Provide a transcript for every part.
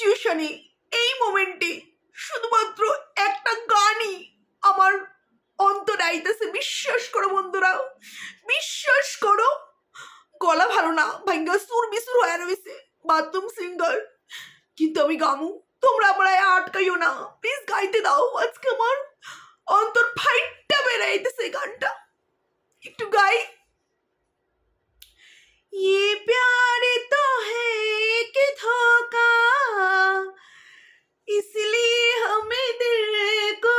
সিচুয়েশনে এই মোমেন্টে শুধুমাত্র একটা গানই আমার অন্তর আইতেছে বিশ্বাস করো বন্ধুরা বিশ্বাস করো গলা ভালো না ভাঙ্গা সুর বিসুর হয়ে রয়েছে বাথরুম সিঙ্গার কিন্তু আমি গামু তোমরা আমার আটকাইও না প্লিজ গাইতে দাও আজকে আমার অন্তর ফাইটটা বেড়াইতেছে এই গানটা একটু গাই ये प्यार तो है कि धोखा। इसलिए हमें दिल को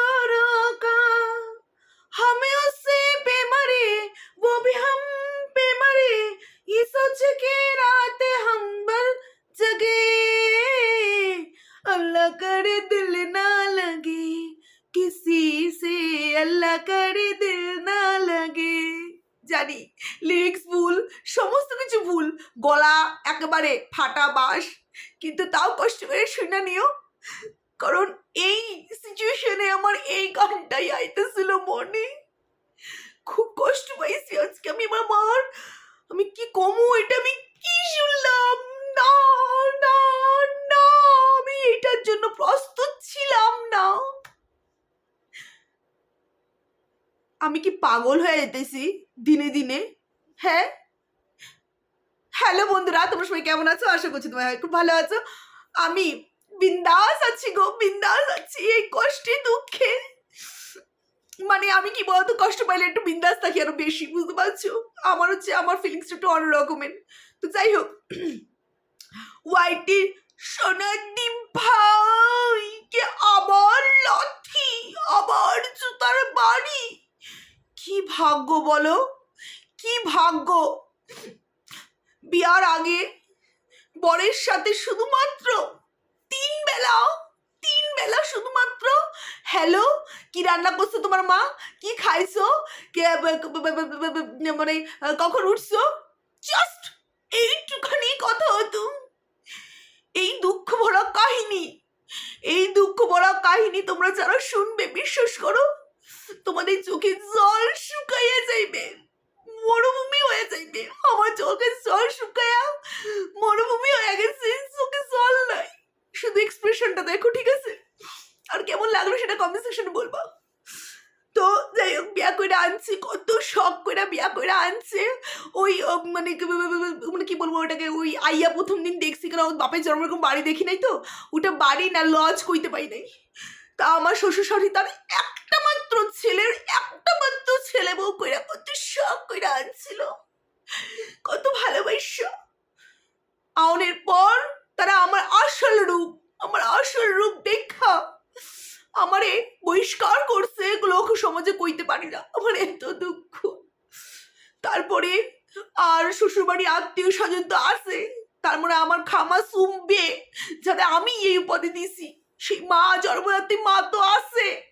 ফাটা বাস, কিন্তু তাও কষ্ট করে শুনে নিও। কারণ এই সিচুয়েশনে আমার এই গানটাই আইতেছিল মনে। খুব কষ্ট পাইছি আজকে আমি আমার মার আমি কি কমু এটা আমি কি শুনলাম? না না না, আমি এটার জন্য প্রস্তুত ছিলাম না। আমি কি পাগল হয়ে যেতেছি দিনে দিনে? হ্যাঁ? হ্যালো বন্ধুরা, তোমরা সবাই কেমন আছো? আশা করছি তোমরা খুব ভালো আছো। আমি বিন্দাস আছি গো, বিন্দাস আছি, এই কষ্টে, দুঃখে। মানে আমি কি বলতো, কষ্ট পাইলে একটু বিন্দাস থাকি আরও বেশি, বুঝতে পারছ? আমার হচ্ছে, আমার ফিলিংসটা একটু অন্যরকমের তো যাই হোক, ওয়াইটির সোনার ডিম ভাই, কে আবার লাথি আবার জুতার বাড়ি। কি ভাগ্য বলো, কি ভাগ্য? বিয়ার আগে। বরের সাথে শুধুমাত্র তিন বেলা তিন বেলা শুধুমাত্র। হ্যালো কি রান্না করছ তোমার মা? কি খাইছো? মানে কখন উঠছো? জাস্ট এইটুখানি কথা হতো। এই দুঃখ ভরা কাহিনী, এই দুঃখ ভরা কাহিনী তোমরা যারা শুনবে, বিশ্বাস করো, তোমাদের চোখে জল শুকাইয়া যাইবে। মরুভূমি হয়ে যাইবে। আমার চোখে জল শুকাইয়া মরুভূমি হয়ে গেছে, চোখে জল নাই। শুধু এক্সপ্রেশনটা দেখো, ঠিক আছে? আর কেমন লাগল সেটা কমেন্ট সেকশনে বলবা। তো যাই হোক, বিয়া করে আনছে, কত শখ করে বিয়া করে আনছে। ওই মানে মানে কি বলব ওটাকে, ওই আইয়া প্রথম দিন দেখছি কারণ ওর বাপের জন্ম এরকম বাড়ি দেখি নাই তো? ওটা বাড়ি না লজ কইতে পাই নাই। তা আমার শ্বশুর শাশুড়ি তার একটা মাত্র ছেলের, একটা মাত্র ছেলে বউ কইরা কত আনছিল। কত ভালোবাসা। আউনের পর তারা আমার আসল রূপ, আমার আসল রূপ দেখা। আমারে বহিষ্কার করছে, এগুলো সমাজে কইতে পারি না। আমার এত দুঃখ। তারপরে আর শ্বশুরবাড়ি আত্মীয় স্বজন তো আছে। তার মানে আমার খামা সুমবে যাতে আমি এই উপাধি দিছি। সেই মা জন্মদাত্রী মা তো আছে।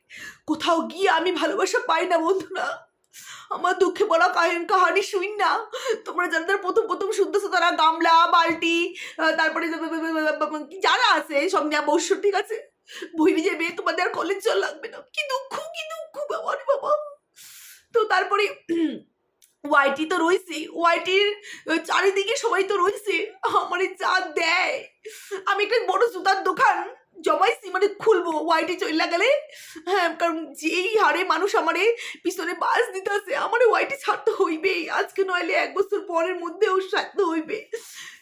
কোথাও গিয়ে আমি ভালোবাসা পাই না, বন্ধুরা। আমার দুঃখে বলা কাহিনী কাহানি শুন না। তোমরা যারা প্রথম প্রথম শুনতেছো তারা গামলা আহ, তারপরে যারা আছে সব নিয়ে বস্য ঠিক আছে? বহিরে যাবে তোমাদের আর কলেজ চল লাগবে না। কি দুঃখ কি দুঃখ বাবা বাবা। তো তারপরে ওয়াইটি তো রয়েছে। ওয়াইটির চারিদিকে সবাই তো রয়েছে। আমার যা দেয়। আমি একটা বড় জুতার দোকান। জমাইছি মানে খুলবো ওয়াইটি চইলা গেলে। হ্যাঁ কারণ যেই হারে মানুষ আমারে পিছনে বাস দিতেছে, আমার ওয়াইটি ছাড়তে হইবেই। আজকে নইলে এক বছর পরের মধ্যেও ছাড়তে হইবে।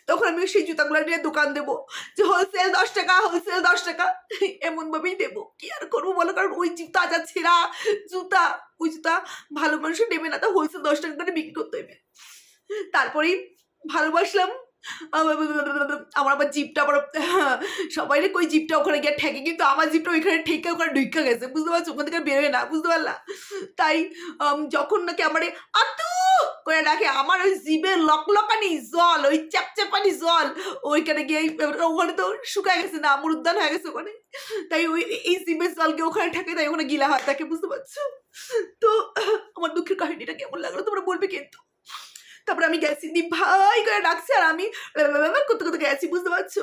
তখন আমি সেই জুতাগুলো নিয়ে দোকান দেবো। যে হোলসেল দশ টাকা হোলসেল দশ টাকা, এমনভাবেই দেবো। কি আর করব বলো? কারণ ওই জুতা যা ছেঁড়া জুতা, ওই জুতা ভালো মানুষ নেবে না, তা হোলসেল দশ টাকা করে বিক্রি করতে হইবে। তারপরেই ভালোবাসলাম। আমার আবার জিপটা আবার, সবাই কই জিপটা ওখানে গিয়ে ঠেকে, কিন্তু আমার জিপটা ওইখানে ঠেকে ওখানে ঢুকা গেছে, বুঝতে পারছ? ওখান থেকে বেরোয় না, বুঝতে পারলা? তাই যখন নাকি আমার আতু করে ডাকে, আমার ওই জিভের লকলকানি জল, ওই চ্যাপচ্যাপানি জল, ওইখানে গিয়ে ওখানে তো শুকায় গেছে না আমার উদ্যান হয়ে গেছে ওখানে। তাই ওই, এই জিভের জলকে ওখানে ঠেকে তাই ওখানে গিলা হয়, তাকে বুঝতে পারছ? তো, আমার দুঃখের কাহিনীটা কেমন লাগল তোমরা বলবে কিন্তু। তারপরে আমি গেছি দি ভাই করে ডাকছে আর আমি করতে করতে গেছি, বুঝতে পারছ?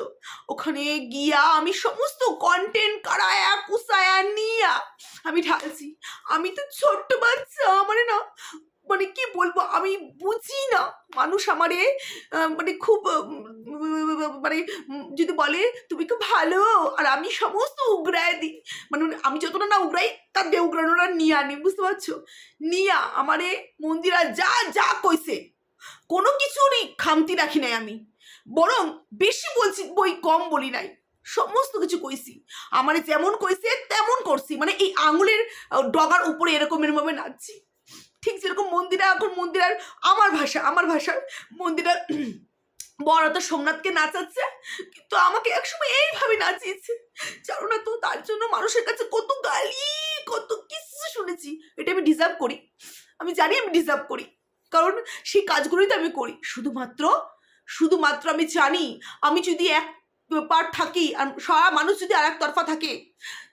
ওখানে গিয়া আমি সমস্ত কন্টেন্ট কারায়া কুসায়া নিয়া আমি ঢালছি। আমি তো ছোট্ট বাচ্চা আমার না মানে কি বলব, আমি বুঝি না। মানুষ আমারে মানে খুব মানে যদি বলে, তুমি খুব ভালো। আর আমি সমস্ত উগড়ায় দিই মানে আমি যতটা না উগড়াই, তার দিয়ে উগরানোটা নিয়ে আনি বুঝতে পারছ? নিয়া, আমারে মন্দিরা যা যা কইছে কোনো কিছুরই খামতি রাখি নাই আমি। বরং বেশি বলছি, বই কম বলি নাই। সমস্ত কিছু কইছি। আমারে যেমন কইছে, তেমন করছি। মানে এই আঙুলের ডগার উপরে এরকম এরকম ভাবে নাচছি। ঠিক যেরকম মন্দিরা, এখন মন্দিরার, আমার ভাষা, আমার ভাষার মন্দিরার বড় তো সোমনাথকে নাচাচ্ছে, কিন্তু আমাকে একসময় এইভাবে নাচিয়েছে। জানো না তো, তার জন্য মানুষের কাছে কত গালি, কত কিছু শুনেছি। এটা আমি ডিজার্ভ করি। আমি জানি আমি ডিজার্ভ করি। কারণ সেই কাজগুলোই তো আমি করি। শুধুমাত্র শুধুমাত্র আমি জানি, আমি যদি এক পার থাকি, আর সারা মানুষ যদি আর এক তরফা থাকে,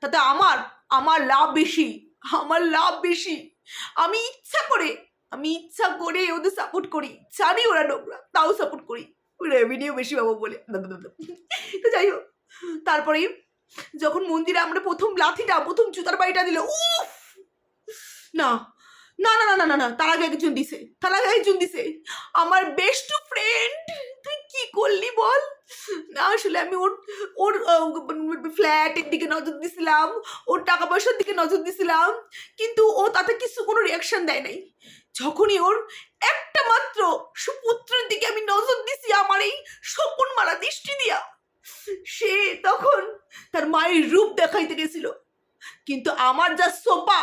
তাতে আমার আমার লাভ বেশি, আমার লাভ বেশি। আমি ইচ্ছা করে, আমি ইচ্ছা করে ওদের সাপোর্ট করি। জানি ওরা নোংরা, তাও সাপোর্ট করি। রেভিনিউ বেশি পাবো বলে। তো যাই হোক, তারপরে যখন মন্দিরে আমরা প্রথম লাথিটা, প্রথম জুতার বাড়িটা দিল, উফ! না না না না না না না, তার আগে একজন দিছে, তার আগে একজন দিছে। আমার বেস্ট ফ্রেন্ড তুই কি করলি বল? না, আসলে আমি ওর ওর ফ্ল্যাটের দিকে নজর দিছিলাম, ওর টাকা পয়সার দিকে নজর দিছিলাম, কিন্তু ও তাতে কিছু কোনো রিয়াকশন দেয় নাই। যখনই ওর একটা মাত্র সুপুত্রের দিকে আমি নজর দিছি আমার এই শকুন মারা দৃষ্টি দিয়া, সে তখন তার মায়ের রূপ দেখাইতে গেছিল। কিন্তু আমার যা সোপা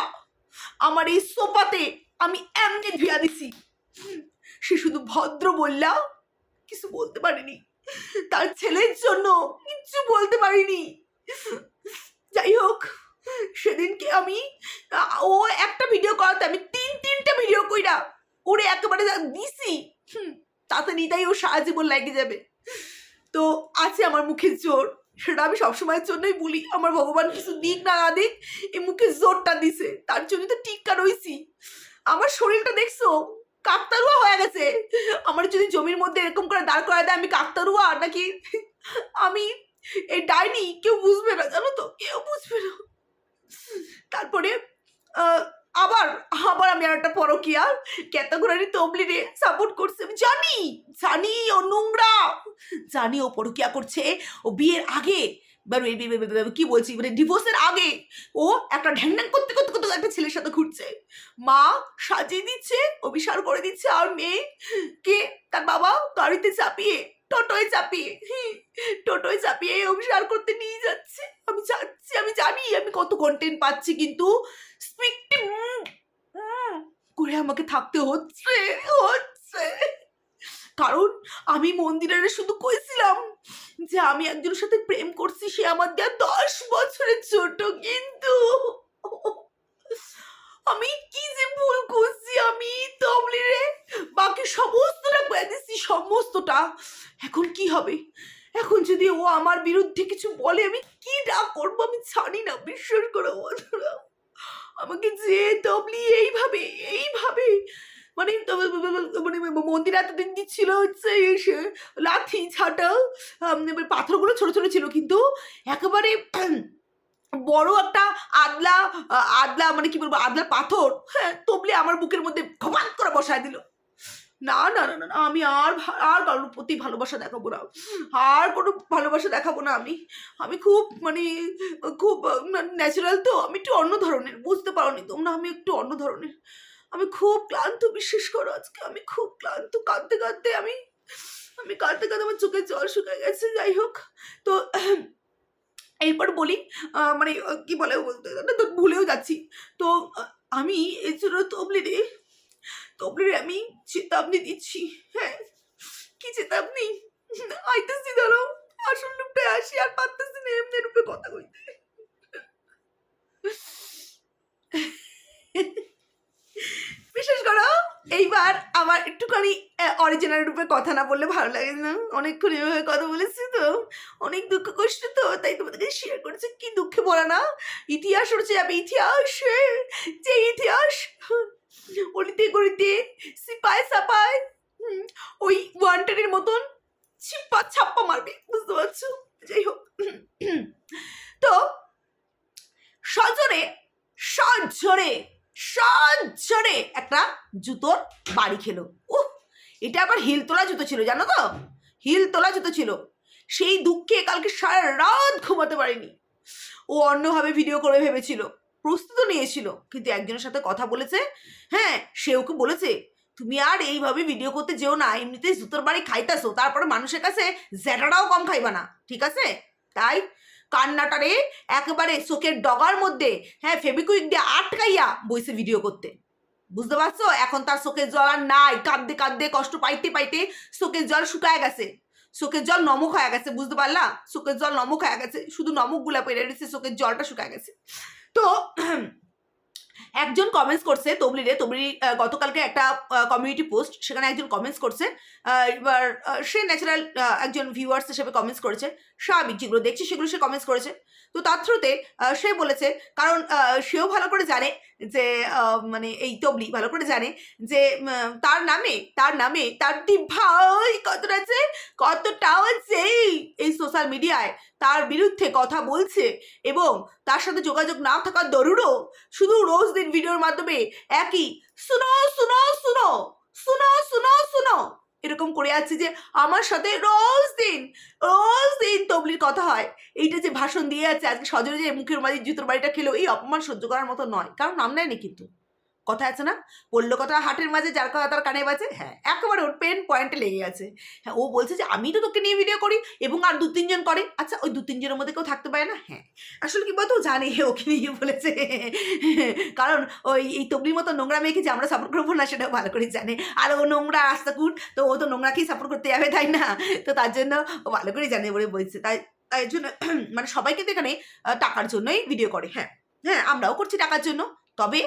আমার এই সোপাতে আমি এমনি ধুয়া দিছি। সে শুধু ভদ্র বললা কিছু বলতে পারিনি। তার ছেলের জন্য কিচ্ছু বলতে পারিনি। যাই হোক, সেদিনকে আমি, ও একটা ভিডিও করাতে আমি তিন তিনটা ভিডিও কইরা ওরে একেবারে যা দিছি তাতে নিতাই ও সারা জীবন লেগে যাবে। তো আছে আমার মুখের জোর সেটা আমি সবসময়ের জন্যই বলি, আমার ভগবান কিছু দিক না না দিক এই মুখে জোরটা দিছে, তার জন্য তো টিক্কা রইছি। আমার শরীরটা দেখছ কাকতারুয়া হয়ে গেছে। আমার যদি জমির মধ্যে এরকম করে দাঁড় করায় দেয়, আমি কাকতারুয়া নাকি? আমি এই ডাইনি, কেউ বুঝবে না, জানো তো? কেউ বুঝবে না। তারপরে আবার আবার আমি আর একটা পরকিয়া। ক্যাতাগোরারি তবলিরে সাপোর্ট করছে আমি। জানি জানি, ও নোংরা। জানি ও পরকিয়া করছে। ও বিয়ের আগে কি বলছি? মানে ডিভোর্সের আগে ও একটা ঢ্যাং করতে করতে করতে একটা ছেলের সাথে ঘুরছে। মা সাজিয়ে দিচ্ছে, অভিসার করে দিচ্ছে আর মেয়ে। কে? তার বাবা গাড়িতে চাপিয়ে, টোটোয় চাপিয়ে টোটোয় চাপিয়ে অভিসার করতে নিয়ে যাচ্ছে। আমি যাচ্ছি, আমি জানি, আমি কত কন্টেন্ট পাচ্ছি, কিন্তু স্পিকটি আমাকে থাকতে হচ্ছে হচ্ছে। কারণ আমি মন্দিরের শুধু কইছিলাম যে আমি একজনের সাথে প্রেম করছি, সে আমার দেয়া দশ বছরের ছোট কিন্তু। আমি কি যে ভুল করছি, আমি তবলিরে বাকি সমস্তটা কয়ে দিচ্ছি সমস্তটা। এখন কি হবে? এখন যদি ও আমার বিরুদ্ধে কিছু বলে, আমি কি না করব আমি জানি না, বিশ্বাস করে বন্ধুরা। আমাকে যে তবলি এইভাবে এইভাবে মানে মানে মন্দির এতদিন দিচ্ছিল হচ্ছে লাথি ছাটা পাথরগুলো ছোট ছোট ছিল কিন্তু একেবারে বড় একটা আদলা আদলা মানে কি বলব, আদলা পাথর হ্যাঁ তবলি আমার বুকের মধ্যে ঘমান করে বসায় দিল। না না না না আমি আর আর কারোর প্রতি ভালোবাসা দেখাবো না। আর কোনো ভালোবাসা দেখাবো না আমি। আমি খুব মানে খুব ন্যাচারাল তো, আমি একটু অন্য ধরনের, বুঝতে পারোনি তোমরা, আমি একটু অন্য ধরনের। আমি খুব ক্লান্ত, বিশ্বাস করো আজকে, আমি খুব ক্লান্ত, কাঁদতে কাঁদতে আমি আমি কাঁদতে কাঁদতে আমার চোখে জল শুকিয়ে গেছে, যাই হোক। তো এরপর বলি মানে কি বলে বলতে ভুলেও যাচ্ছি। তো আমি এর জন্য তবলিরে তবলিরে আমি চেতাবনি দিচ্ছি। হ্যাঁ কি চেতাবনি? আইতেছি, ধরো। আসল রূপে আসি আর পারতেছি না এমনি রূপে কথা কইতে। বিশেষ করো, এইবার আমার একটুখানি অরিজিনাল রূপে কথা না বললে ভালো লাগে না। অনেকক্ষণ এভাবে কথা বলেছি তো। অনেক দুঃখ কষ্ট তো, তাই তোমাদেরকে শেয়ার করেছি। কি দুঃখে বলা না? ইতিহাস হচ্ছে যাবে ইতিহাস। যে ইতিহাস অলিতে গলিতে, সিপায় সাপায় ওই ওয়ান্টেডের মতন ছিপ্পা ছাপ্পা মারবে, বুঝতে পারছ? যাই হোক, তো সজরে সজরে সজরে একটা জুতোর বাড়ি খেলো। উহ এটা আবার হিল তোলা জুতো ছিল, জানো তো? হিল তোলা জুতো ছিল। সেই দুঃখে কালকে সারা রাত ঘুমাতে পারেনি। ও অন্যভাবে ভিডিও করে ভেবেছিল। প্রস্তুত নিয়েছিল। কিন্তু একজনের সাথে কথা বলেছে। হ্যাঁ সে ওকে বলেছে, তুমি আর এইভাবে ভিডিও করতে যেও না, এমনিতেই জুতোর বাড়ি খাইতাছো, তারপরে মানুষের কাছে জ্যাটাটাও কম খাইবা না, ঠিক আছে? তাই কান্নাটারে একেবারে চোখের ডগার মধ্যে হ্যাঁ ফেবিকুইক দিয়ে আটকাইয়া বইছে ভিডিও করতে। বুঝতে পারছ? এখন তার চোখের জল আর নাই, কাঁদতে কাঁদতে, কষ্ট পাইতে পাইতে চোখের জল শুকায় গেছে। চোখের জল নমক হয়ে গেছে, বুঝতে পারলা? চোখের জল নমক হয়ে গেছে, শুধু নমকগুলা পেরে রয়েছে, চোখের জলটা শুকায় গেছে। তো একজন কমেন্টস করছে তবলিরে তবলি গতকালকে একটা কমিউনিটি পোস্ট সেখানে একজন কমেন্টস করছে। এবার সে ন্যাচারাল একজন ভিউয়ার্স হিসেবে কমেন্টস করেছে। স্বাভাবিক যেগুলো দেখছি, সেগুলো সে কমেন্টস করেছে। তো তার থ্রুতে সে বলেছে, কারণ সেও ভালো করে জানে যে মানে এই তবলি ভালো করে জানে যে তার নামে তার নামে, তার ভাই কতটা আছে কতটাও আছে এই সোশ্যাল মিডিয়ায় তার বিরুদ্ধে কথা বলছে এবং তার সাথে যোগাযোগ না থাকার দরুরও শুধু রোজ দিন ভিডিওর মাধ্যমে একই, শুনো শুনো শুনো শুনো শুনো শুনো। এরকম করে আছে যে আমার সাথে রোজ দিন রোজ দিন তবলির কথা হয়। এইটা যে ভাষণ দিয়ে আছে, আজকে সজরে যে মুখের মাঝে জুতোর বাড়িটা খেলো, এই অপমান সহ্য করার মতো নয়। কারণ নাম নেয়নি কিন্তু। কথা আছে না? বলল কথা হাটের মাঝে, যার কথা তার কানে বাজে। হ্যাঁ একেবারে ওর পেন পয়েন্টে লেগে গেছে। হ্যাঁ ও বলছে যে, আমি তো তোকে নিয়ে ভিডিও করি এবং আর দু তিনজন করে। আচ্ছা ওই দু তিনজনের মধ্যে কেউ থাকতে পারে না? হ্যাঁ। আসলে কি বলতো জানে ওকে নিয়ে বলেছে। কারণ ওই, এই তবলির মতো নোংরা মেয়েকে যে আমরা সাপোর্ট করব না, সেটাও ভালো করে জানে। আর ও নোংরা রাস্তাকুট, তো ও তো নোংরাকেই সাপোর্ট করতে যাবে, তাই না? তো তার জন্য ও ভালো করে জানে বলে বলছে। তাই তাই জন্য মানে সবাই কিন্তু এখানে টাকার জন্যই ভিডিও করে। হ্যাঁ হ্যাঁ আমরাও করছি টাকার জন্য। তবে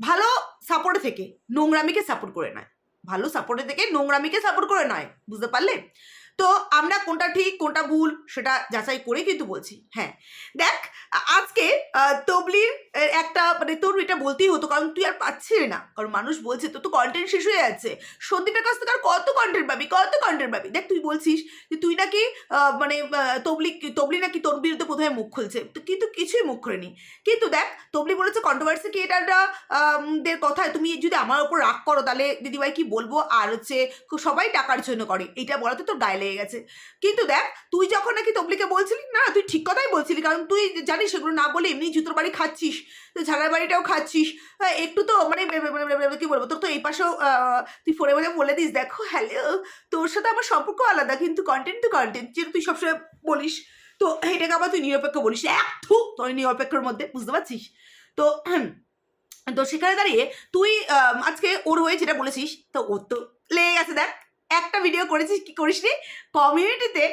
ভালো সাপোর্টে থেকে, নোংরামিকে সাপোর্ট করে নয়। ভালো সাপোর্টে থেকে নোংরামিকে সাপোর্ট করে নয়, বুঝতে পারলে? তো আমরা কোনটা ঠিক, কোনটা ভুল সেটা যাচাই করে কিন্তু বলছি। হ্যাঁ দেখ, আজকে তবলির একটা মানে তোর এটা বলতেই হতো, কারণ তুই আর পাচ্ছিস না। কারণ মানুষ বলছে তো তো কন্টেন্ট শেষ হয়ে যাচ্ছে। সন্দীপের কাছ থেকে আর কত কন্টেন্ট পাবি, কত কন্টেন্ট পাবি? দেখ, তুই বলছিস যে তুই নাকি মানে তবলি তবলি নাকি তোর বিরুদ্ধে প্রথমে মুখ খুলছে। তো কিন্তু কিছুই মুখ খোলেনি। কিন্তু দেখ, তবলি বলেছে কন্ট্রোভার্সি ক্রিয়েটাররা দের কথায় তুমি যদি আমার ওপর রাগ করো, তাহলে দিদিভাই কি বলব? আর হচ্ছে, সবাই টাকার জন্য করে। এটা বলাতে তোর গায়ে লেগে গেছে। কিন্তু দেখ তুই যখন নাকি তবলিকে বলছিলি না তুই ঠিক কথাই বলছিলি কারণ তুই জানিস সেগুলো না বলে এমনি জুতোর বাড়ি খাচ্ছিস ঝাড়ার বাড়িটাও খাচ্ছিস। হ্যাঁ, একটু তো মানে কি বলব তোর তো এই পাশেও তুই ফোনে বলে বলে দিস দেখো হ্যালো তোর সাথে আমার সম্পর্ক আলাদা কিন্তু কন্টেন্ট তো কন্টেন্ট যেটা তুই সবসময় বলিস তো এটাকে আবার তুই নিরপেক্ষ বলিস। এক থু তোর নিরপেক্ষর মধ্যে বুঝতে পারছিস? তো তো সেখানে দাঁড়িয়ে তুই আজকে ওর হয়ে যেটা বলেছিস তো ওর তো লেগে গেছে দেখ। একটা ভিডিও করেছিস, কি করিসনি? কমিউনিটিতে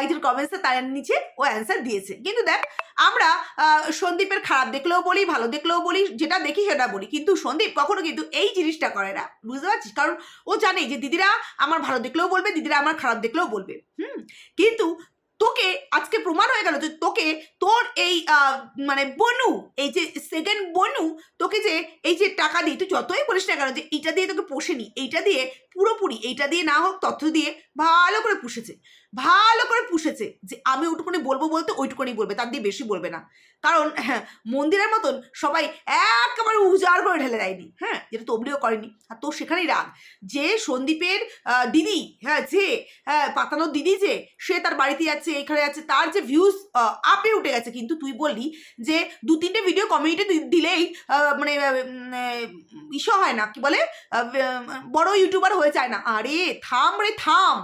একজন কমেন্টসে তার নিচে ও অ্যান্সার দিয়েছে। কিন্তু দেখ, আমরা সন্দীপের খারাপ দেখলেও বলি, ভালো দেখলেও বলি, যেটা দেখি সেটা বলি। কিন্তু সন্দীপ কখনো কিন্তু এই জিনিসটা করে না। বুঝতে পারছিস? কারণ ও জানে যে, দিদিরা আমার ভালো দেখলেও বলবে, দিদিরা আমার খারাপ দেখলেও বলবে। হুম? কিন্তু তোকে, আজকে প্রমাণ হয়ে গেল যে তোকে তোর এই মানে বনু, এই যে সেকেন্ড বনু, তোকে যে এই যে টাকা দিই তুই যতই বলিস না কেন যে এইটা দিয়ে তোকে পোষেনি, এইটা দিয়ে পুরোপুরি, এইটা দিয়ে না হোক, তথ্য দিয়ে ভালো করে পুষেছে। ভালো করে পুষেছে যে আমি ওটুকুনি বলব বলতে ওইটুকুনি বলবে, তার দিয়ে বেশি বলবে না। কারণ হ্যাঁ মন্দিরের মতন সবাই একেবারে উজাড় করে ঢেলে দেয়নি হ্যাঁ যেটা তবলিও করেনি। আর তো সেখানেই রাগ। যে সন্দীপের দিদি হ্যাঁ যে হ্যাঁ পাতানোর দিদি যে, সে তার বাড়িতে যাচ্ছে এখানে যাচ্ছে তার যে ভিউজ আপে উঠে গেছে। কিন্তু তুই বললি যে দু তিনটে ভিডিও কমিউনিটি দিলেই মানে ইস্যু হয় না, কি বলে? বড় ইউটিউবার হয়ে যায় না। আরে, থাম রে, থাম।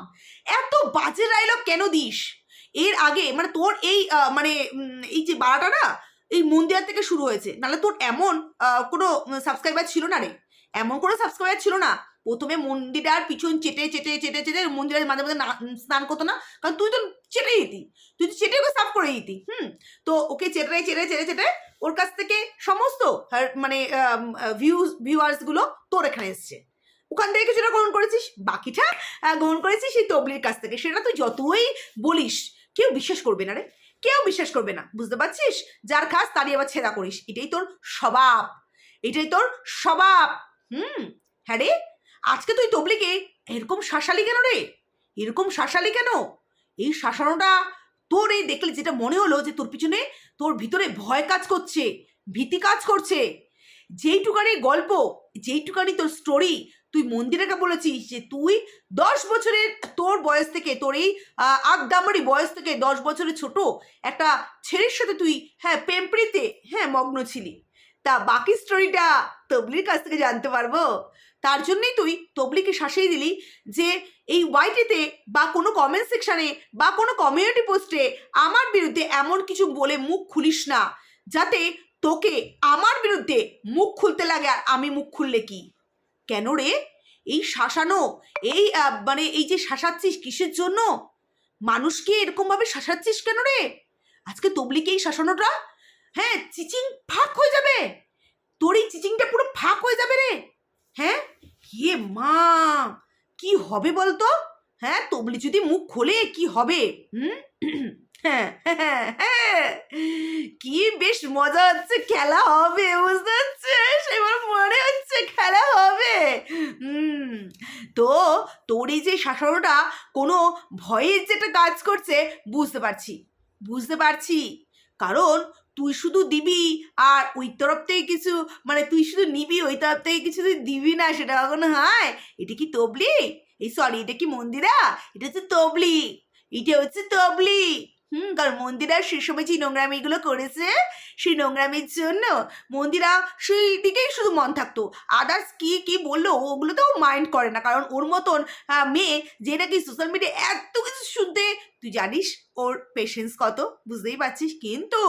এত বাজে ডায়লগ কেন দিস? এর আগে মানে তোর এই মানে এই যে বাড়াটা না, এই মন্দির থেকে শুরু হয়েছে। নাহলে তোর এমন কোনো সাবস্ক্রাইবার ছিল না রে। এমন কোনো সাবস্ক্রাইবার ছিল না। প্রথমে মন্দিরার পিছন চেটে চেটে চেটে চেটে মন্দিরের মাঝে মাঝে স্নান করতো না। কারণ তুই তো চেটে দিতি তুই তো চেটে ওকে সাফ করে দিতি হুম? তো ওকে চেটে চেটে চেটে চেটে ওর কাছ থেকে সমস্ত মানে ভিউজ ভিউয়ার্সগুলো তোর এখানে এসছে। ওখান থেকে কিছুটা গ্রহণ করেছিস? বাকিটা গ্রহণ করেছিস সেই তবলির কাছ থেকে। সেটা তুই যতই বলিস, কেউ বিশ্বাস করবে না রে। কেউ বিশ্বাস করবে না, বুঝতে পারছিস? যার খাস তারই আবার ছেঁড়া করিস। এটাই তোর স্বভাব। এটাই তোর স্বভাব। হুম হ্যাঁ রে? আজকে তুই তবলিকে এরকম শাসালি কেন রে? এরকম শাসালি কেন? এই শাসানোটা তোর এই দেখলে, যেটা মনে হলো যে তোর পিছনে তোর ভিতরে ভয় কাজ করছে, ভীতি কাজ করছে। যেইটুকানি গল্প, যেইটুকানি তোর স্টোরি তুই মন্দিরাকে বলেছিস যে তুই দশ বছরের তোর বয়স থেকে তোর এই আহ, আদ্দামারি বয়স থেকে দশ বছরের ছোট একটা ছেলের সাথে তুই হ্যাঁ পেম্পড়িতে হ্যাঁ মগ্ন ছিলি। তা বাকি স্টোরিটা তবলির কাছ থেকে জানতে পারব। তার জন্যই তুই তবলিকে শাসিয়ে দিলি যে এই ওয়াইটিতে বা কোনো কমেন্ট সেকশানে বা কোনো কমিউনিটি পোস্টে আমার বিরুদ্ধে এমন কিছু বলে মুখ খুলিস না। যাতে তোকে আমার বিরুদ্ধে মুখ খুলতে লাগে আর আমি মুখ খুললে কি? কেন রে? এই শাসানো, এই মানে এই যে শাসাচ্ছিস কিসের জন্য? মানুষকে এরকমভাবে শাসাচ্ছিস কেন রে? আজকে তবলিকে এই শাসানোটা? হ্যাঁ চিচিং ফাঁক হয়ে যাবে। তোর এই চিচিংটা পুরো ফাঁক হয়ে যাবে রে। হ্যাঁ? কে মা, কি হবে বলতো? হ্যাঁ তবলি যদি মুখ খোলে, কি হবে? হুম? হ্যাঁ হ্যাঁ হ্যাঁ। কি বেশ মজা হচ্ছে, খেলা হবে, বুঝতে পারছিস? এবার মনে হচ্ছে খেলা হবে। হুম, তো তোর এই যে শাসনটা কোনো ভয়ের যেটা কাজ করছে, বুঝতে পারছি বুঝতে পারছি। কারণ তুই শুধু দিবি আর ওই তরফ থেকে কিছু মানে তুই শুধু নিবি, ওই তরফ থেকে কিছু তুই দিবি না, সেটা কখনো হয়? এটা কি তবলি এই সরি এটা কি মন্দিরা? এটা হচ্ছে তবলি এটা হচ্ছে তবলি হুম, কারণ মন্দিরা সে সময় যে নোংরামিগুলো করেছে, সেই নোংরামির জন্য মন্দিরা সেই দিকেই শুধু মন থাকতো। আদার্স কি কি বলল, ওগুলো তো মাইন্ড করে না। কারণ ওর মতন মেয়ে যে নাকি সোশ্যাল মিডিয়া এত কিছু শুনতে, তুই জানিস ওর পেশেন্স কত, বুঝতেই পারছিস? কিন্তু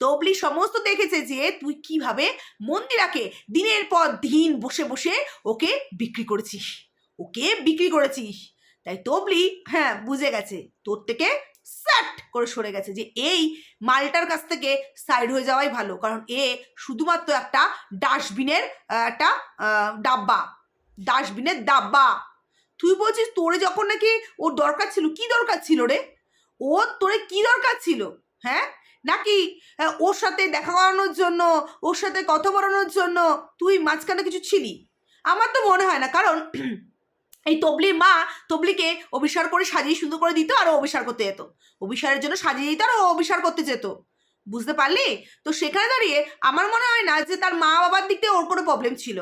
তবলি সমস্ত দেখেছে যে তুই কীভাবে মন্দিরাকে দিনের পর দিন বসে বসে ওকে বিক্রি করেছিস। ওকে বিক্রি করেছিস। তাই তবলি হ্যাঁ বুঝে গেছে। তোর থেকে স্যাট করে সরে গেছে যে এই মালটার কাছ থেকে সাইড হয়ে যাওয়াই ভালো। কারণ এ শুধুমাত্র একটা ডাস্টবিনের একটা ডাব্বা। ডাস্টবিনের ডাব্বা। তুই বলছিস তোরে যখন নাকি ওর দরকার ছিল, কি দরকার ছিল রে? ওর তোরে কি দরকার ছিল? হ্যাঁ? নাকি ওর সাথে দেখা করানোর জন্য, ওর সাথে কথা বলানোর জন্য তুই মাঝখানে কিছু ছিলি? আমার তো মনে হয় না। কারণ এই তবলির মা তবলিকে অভিসার করে সাজিয়ে সুন্দর করে দিত আর অভিসার করতে যেত। অভিসারের জন্য সাজিয়ে দিত আর ও অভিসার করতে যেত। বুঝতে পারলি? তো সেখানে দাঁড়িয়ে আমার মনে হয় না যে তার মা বাবার দিক থেকে ওর কোনো প্রবলেম ছিল।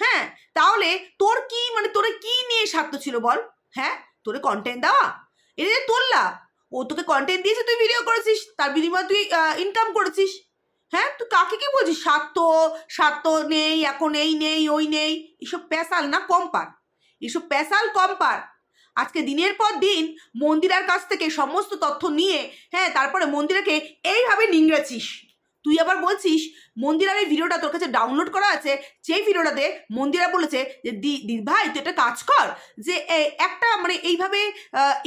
হ্যাঁ তাহলে তোর কি মানে তোরে কি নিয়ে স্বার্থ ছিল বল? হ্যাঁ তোরে কন্টেন্ট দেওয়া? এটা যে তোর লাভ। ও তোকে কন্টেন্ট দিয়েছে, তুই ভিডিও করেছিস, তার বিনিময়ে তুই ইনকাম করেছিস। হ্যাঁ তুই কাকে কি বলছিস? স্বার্থ স্বার্থ নেই, এখন এই নেই, ওই নেই, এসব পেশাল না, কম পার এসব পেশাল কম পার আজকে দিনের পর দিন মন্দিরার কাছ থেকে সমস্ত তথ্য নিয়ে হ্যাঁ তারপরে মন্দিরাকে এইভাবে নিংড়েছিস। তুই আবার বলছিস, মন্দিরার এই ভিডিওটা তোর কাছে ডাউনলোড করা আছে সেই ভিডিওটাতে মন্দিরা বলেছে যে, দি দি, ভাই, তুই একটা কাজ কর যে একটা মানে এইভাবে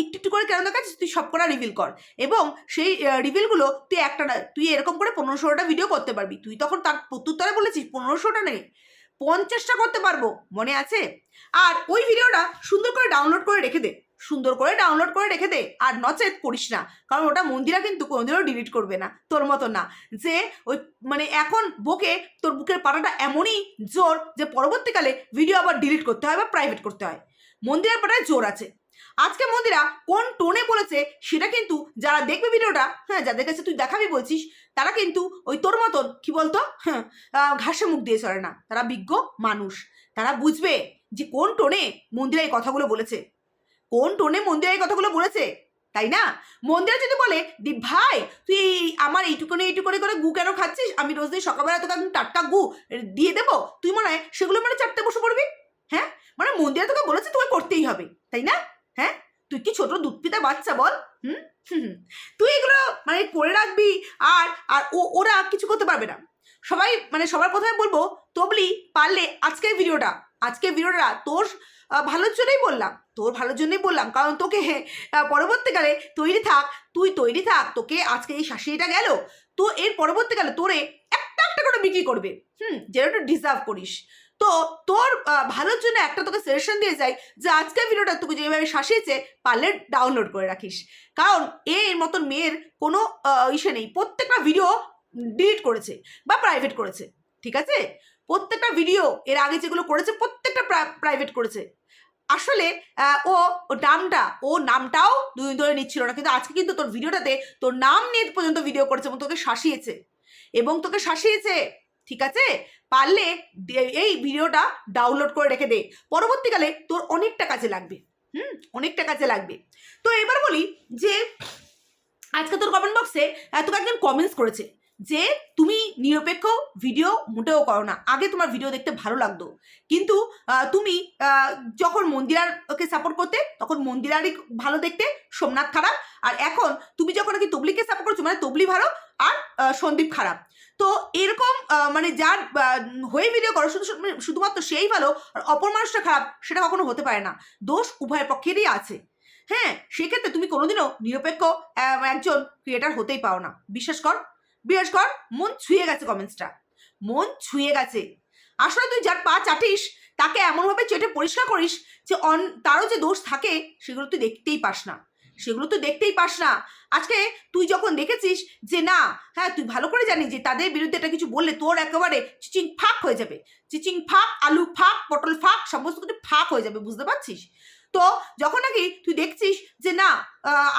একটু একটু করে কেন দেখাচ্ছিস, তুই সব করা রিভিল কর। এবং সেই রিভিলগুলো তুই একটা তুই এরকম করে পনেরো ষোলোটা ভিডিও করতে পারবি। তুই তখন তার প্রত্যুত্তরে বলেছিস, পনেরোশোটা নেই। পঞ্চাশটা করতে পারব, মনে আছে? আর ওই ভিডিওটা সুন্দর করে ডাউনলোড করে রেখে দে, সুন্দর করে ডাউনলোড করে রেখে দে, আর নচেত করিস না, কারণ ওটা মন্দিরা কিন্তু কোনোদিনও ডিলিট করবে না, তোর মতো না। যে ওই মানে এখন বুকে তোর বুকের পাটাটা এমনই জোর যে পরবর্তীকালে ভিডিও আবার ডিলিট করতে হয় বা প্রাইভেট করতে হয়। মন্দিরের পাটায় জোর আছে। আজকে মন্দিরা কোন টোনে বলেছে সেটা কিন্তু যারা দেখবে ভিডিওটা হ্যাঁ যাদের কাছে তুই দেখাবি বলছিস, তারা কিন্তু ওই তোর মতন, কি বলতো? হ্যাঁ ঘাসে মুখ দিয়ে চলে না। তারা বিজ্ঞ মানুষ। তারা বুঝবে যে কোন টোনে মন্দিরা এই কথাগুলো বলেছে। কোন টোনে মন্দিরা এই কথাগুলো বলেছে? তাই না? মন্দিরা যদি বলে, দি ভাই, তুই আমার এইটুকুনি এইটুকুনি করে গু কেন খাচ্ছিস? আমি রোজ দিন সকালবেলা তোকে একদম টাটকা গু দিয়ে দেবো। তুই মনে হয় সেগুলো মানে চারটে বসে পড়বি? হ্যাঁ? মানে মন্দিরা তোকে বলেছে তোকে করতেই হবে। তাই না? হ্যাঁ? তুই কি ছোট দুধ পিতা বাচ্চা বল? হুম। তুই এগুলো মানে করে রাখবি আর আর ও ওরা কিছু করতে পারবে না। সবাই মানে সবার প্রথমে বলব তবলি পারলে আজকের ভিডিওটা আজকের ভিডিওটা তোর ভালোর জন্যই বললাম তোর ভালোর জন্যই বললাম। কারণ তোকে আহ, পরবর্তীকালে তৈরি থাক তুই তৈরি থাক তোকে আজকে এই শাশুড়িটা গেল তো এর পরবর্তীকালে তোরে একটা একটা করে বিক্রি করবে। হুম যেটা একটু ডিজার্ভ করিস। তো তোর ভালোর জন্য একটা তোকে সাজেশন দিয়ে যাই যে আজকের ভিডিওটা তোকে যেভাবে শাসিয়েছে পারলে ডাউনলোড করে রাখিস। কারণ এর মতন মেয়ের কোনো ইসে নেই। প্রত্যেকটা ভিডিও ডিলিট করেছে বা প্রাইভেট করেছে, ঠিক আছে? প্রত্যেকটা ভিডিও এর আগে যেগুলো করেছে প্রত্যেকটা প্রাইভেট করেছে। আসলে ও নামটা, ও নামটাও দুদিন ধরে নিচ্ছিল না। কিন্তু আজকে কিন্তু তোর ভিডিওটাতে তোর নাম নিয়ে পর্যন্ত ভিডিও করেছে এবং তোকে শাসিয়েছে এবং তোকে শাসিয়েছে ঠিক আছে? পারলে এই ভিডিওটা ডাউনলোড করে রেখে দে। পরবর্তীকালে তোর অনেকটা কাজে লাগবে। হুম? অনেকটা কাজে লাগবে। তো এবার বলি যে, আজকে তোর কমেন্ট বক্সে তোকে একজন কমেন্টস করেছে যে, তুমি নিরপেক্ষ ভিডিও মোটেও করো না। আগে তোমার ভিডিও দেখতে ভালো লাগতো। কিন্তু তুমি যখন মন্দিরারকে সাপোর্ট করতে, তখন মন্দিরারই ভালো দেখতে, সোমনাথ খারাপ। আর এখন, তুমি যখন নাকি তবলিকে সাপোর্ট করছ মানে তবলি ভালো আর সন্দীপ খারাপ। তো এরকম মানে যার হয়ে ভিডিও করো, শুধু, শুধু- শুধুমাত্র সেই ভালো আর অপর মানুষটা খারাপ, সেটা কখনো হতে পারে না। দোষ উভয় পক্ষেরই আছে। হ্যাঁ সেক্ষেত্রে তুমি কোনোদিনও নিরপেক্ষ একজন ক্রিয়েটার হতেই পারো না। বিশ্বাস কর বিশ্বাস কর, মন ছুঁয়ে গেছে কমেন্টসটা মন ছুঁয়ে গেছে। আসলে তুই যার পা চাটিস, তাকে এমনভাবে চেটে পরিষ্কার করিস যে অন, তারও যে দোষ থাকে, সেগুলো তুই দেখতেই পাস না। সেগুলো তো দেখতেই পাস না। আজকে তুই যখন দেখেছিস যে না হ্যাঁ তুই ভালো করে জানিস যে তাদের বিরুদ্ধে এটা কিছু বললে তোর একেবারে চিচিং ফাঁক হয়ে যাবে। চিচিং ফাঁক, আলু ফাঁক, পটল ফাঁক, সমস্ত কিছু ফাঁক হয়ে যাবে, বুঝতে পারছিস? তো যখন নাকি তুই দেখছিস যে না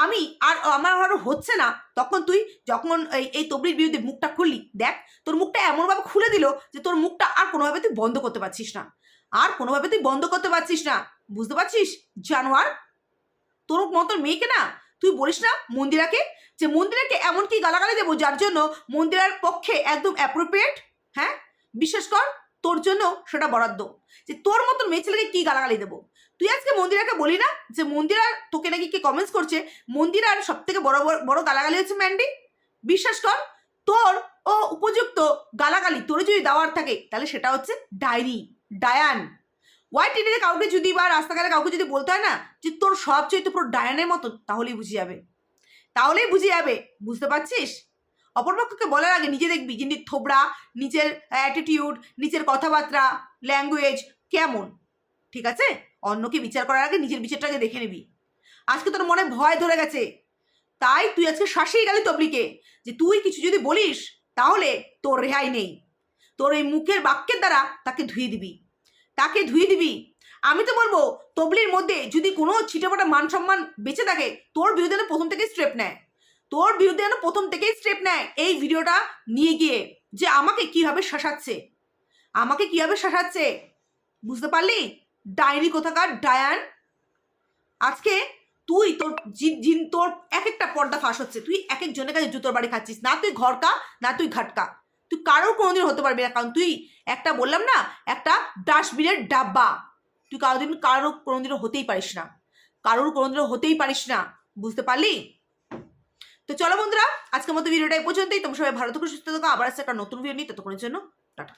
আমি আর আমার আরও হচ্ছে না, তখন তুই যখন এই এই তবলির বিরুদ্ধে মুখটা খুললি, দেখ, তোর মুখটা এমনভাবে খুলে দিল যে তোর মুখটা আর কোনোভাবে তুই বন্ধ করতে পারছিস না। আর কোনোভাবে তুই বন্ধ করতে পারছিস না, বুঝতে পারছিস? জানোয়ার তোর মতন মেয়েকে না তুই বলিস না মন্দিরাকে? যে মন্দিরাকে এমন কি গালাগালি দেবো যার জন্য মন্দিরার পক্ষে একদম অ্যাপ্রোপ্রিয়েট হ্যাঁ? বিশ্বাস কর তোর জন্য সেটা বরাদ্দ। যে তোর মতন মেয়ে ছেলেকে কি গালাগালি দেবো? তুই আজকে মন্দিরাকে বলি না যে মন্দিরার তোকে নাকি কে কমেন্টস করছে? মন্দিরার সব থেকে বড় বড়- বড় গালাগালি হচ্ছে ম্যান্ডি বিশ্বাস কর তোর ও উপযুক্ত গালাগালি তোর যদি দেওয়ার থাকে তাহলে সেটা হচ্ছে ডায়েরি। ডায়ান। হোয়াইট টিটিতে কাউকে যদি বা রাস্তাঘাটে কাউকে যদি বলতে হয় না, যে তোর সব চরিত্র পুরো ডায়ানের মতো, তাহলেই বুঝে যাবে। তাহলেই বুঝে যাবে। বুঝতে পারছিস? অপরপক্ষকে বলার আগে নিজে দেখবি যে থোবড়া, নিজের অ্যাটিটিউড নিজের কথাবার্তা ল্যাঙ্গুয়েজ কেমন? ঠিক আছে? অন্যকে বিচার করার আগে নিজের বিচারটাকে দেখে নিবি। আজকে তোর মনে ভয় ধরে গেছে। তাই তুই আজকে শাসিয়ে গেলি তবলিকে, যে তুই কিছু যদি বলিস, তাহলে তোর রেহাই নেই। তোর এই মুখের বাক্যের দ্বারা তাকে ধুয়ে দিবি। তাকে ধুয়ে দিবি। আমি তো বলব, তবলির মধ্যে যদি কোনো ছিটেফোটা মান সম্মান বেঁচে থাকে, তোর বিরুদ্ধে যেন প্রথম থেকেই স্টেপ নেয়। তোর বিরুদ্ধে যেন প্রথম থেকেই স্টেপ নেয় এই ভিডিওটা নিয়ে গিয়ে যে আমাকে কীভাবে শাসাচ্ছে। আমাকে কীভাবে শাসাচ্ছে, বুঝতে পারলি? ডায়েরি কোথাকার? ডায়ান। আজকে তুই তোর জিন তোর এক একটা পর্দা ফাঁস হচ্ছে। তুই এক একজনের কাছে জুতোর বাড়ি খাচ্ছিস। না তুই ঘরকা, না তুই ঘাটকা। তুই কারোর কোনোদিন হতে পারবি না। কারণ তুই একটা বললাম না, একটা ডাস্টবিনের ডাব্বা। তুই কারোদিন, কারোর কোনোদিনও হতেই পারিস না। কারোর কোনোদিনও হতেই পারিস না। বুঝতে পারলি? তো চলো বন্ধুরা, আজকের মতো ভিডিওটা এই পর্যন্তই। তোমরা সবাই ভালো থেকো, সুস্থ থাকো। আবার আসছে একটা নতুন ভিডিও নিই ততক্ষণের জন্য, টাটা।